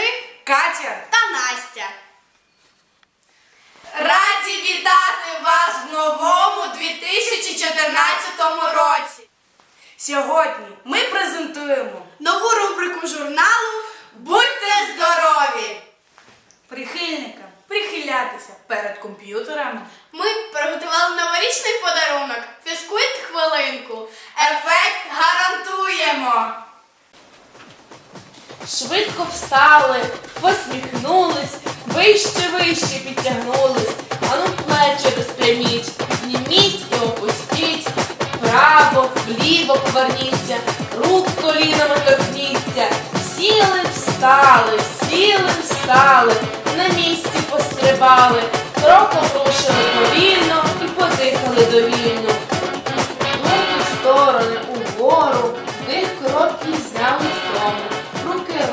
завжди, Катя, та Настя. раді вітати вас в новому 2014 році. Сьогодні ми презентуємо Нову рубрику журналу Швидко встали, посміхнулись, вище вище підтягнулись, ану плечі розпряміть, зніміть і опустіть, вправо, вліво поверніться, рук колінами торкніться, сіли, встали, сіли, встали, на місці пострибали, кроком рушили повільно і подихали довільно.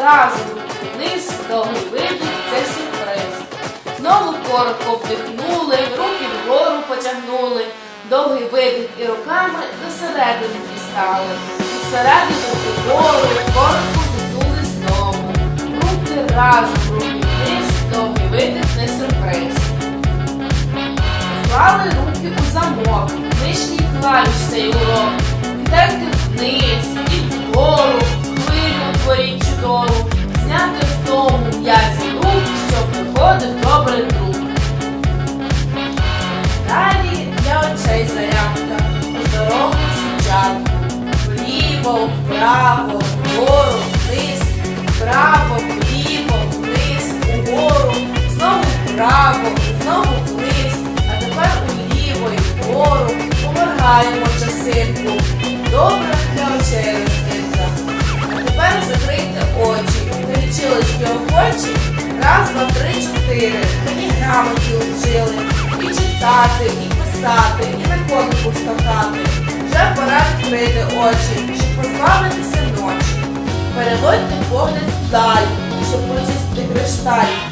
Руки вниз, довгий видих, це сюрприз. Знову коротко вдихнули, руки вгору потягнули, довгий видих і руками досередини дістали. Всередину вгору, коротко вдихнули знову. Руки разом, руки вниз, довгий видих, не сюрприз. Склали руки у замок, нижній клавіш цей урок. Підете вниз і вгору, хвилю творіть чудову. М'язі рук, щоб виходив добрий друг. Далі для очей зарядка, поздоровку сучатку. Вліво, вправо, вгору, вниз, вправо, вліво, вниз, угору, знову вправо, знову вниз, а тепер уліво і вгору, поморгаємо часинку. Добре для очей розкритка. А тепер закрийте очі, перечилочки охочі, раз, два, три, чотири. Мені грамоті вчили. І читати, і писати, і на конику скакати. Вже пора відкрити очі, щоб позбавитися ночі. Переводьте погляд вдаль, щоб почистити кришталь.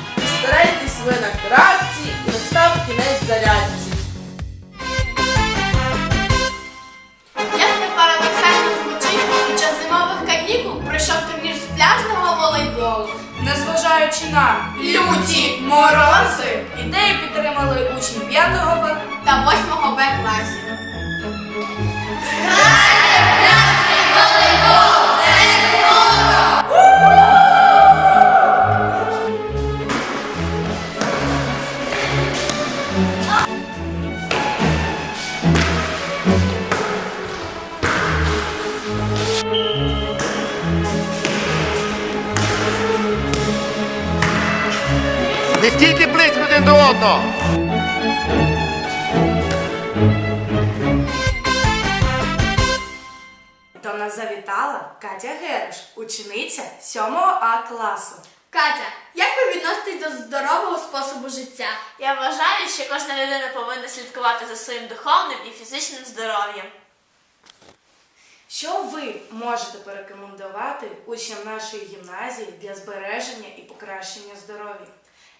Незважаючи на люті морози, ідею підтримали учні 5 Б та 8 Б класів. Не стійте близько один до одного. До нас завітала Катя Гереш, учениця 7 А класу. Катя, як ви відноситесь до здорового способу життя? Я вважаю, що кожна людина повинна слідкувати за своїм духовним і фізичним здоров'ям. Що ви можете порекомендувати учням нашої гімназії для збереження і покращення здоров'я?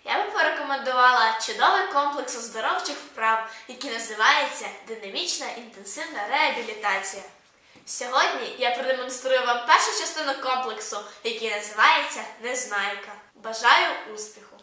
Я би порекомендувала чудовий комплекс оздоровчих вправ, який називається динамічна інтенсивна реабілітація. Сьогодні я продемонструю вам першу частину комплексу, який називається Незнайка. Бажаю успіху!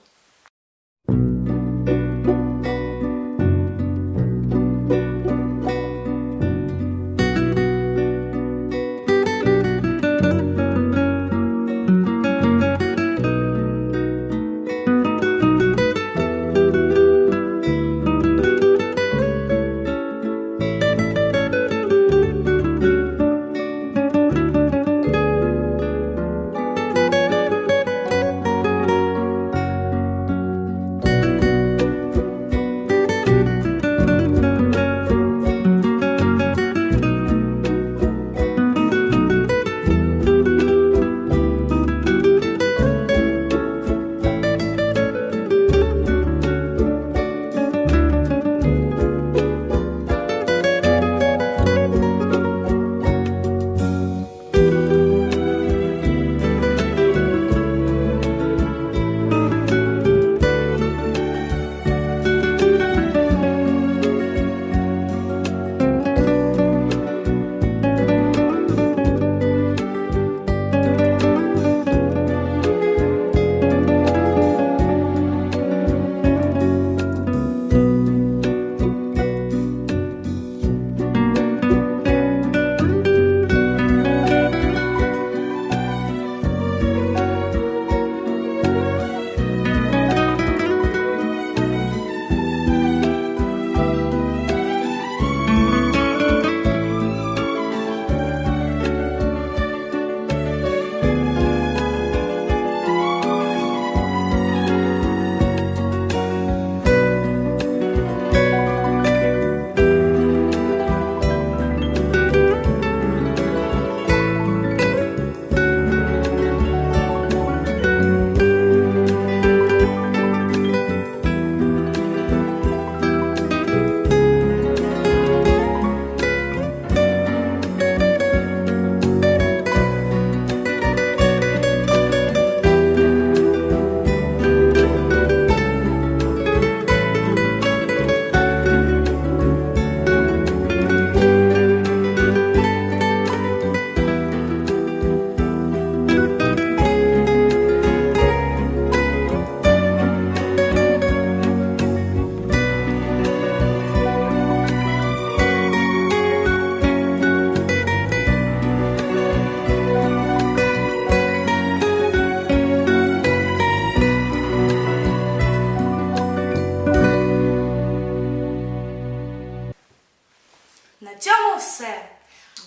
На цьому все.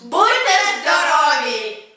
Будьте здорові!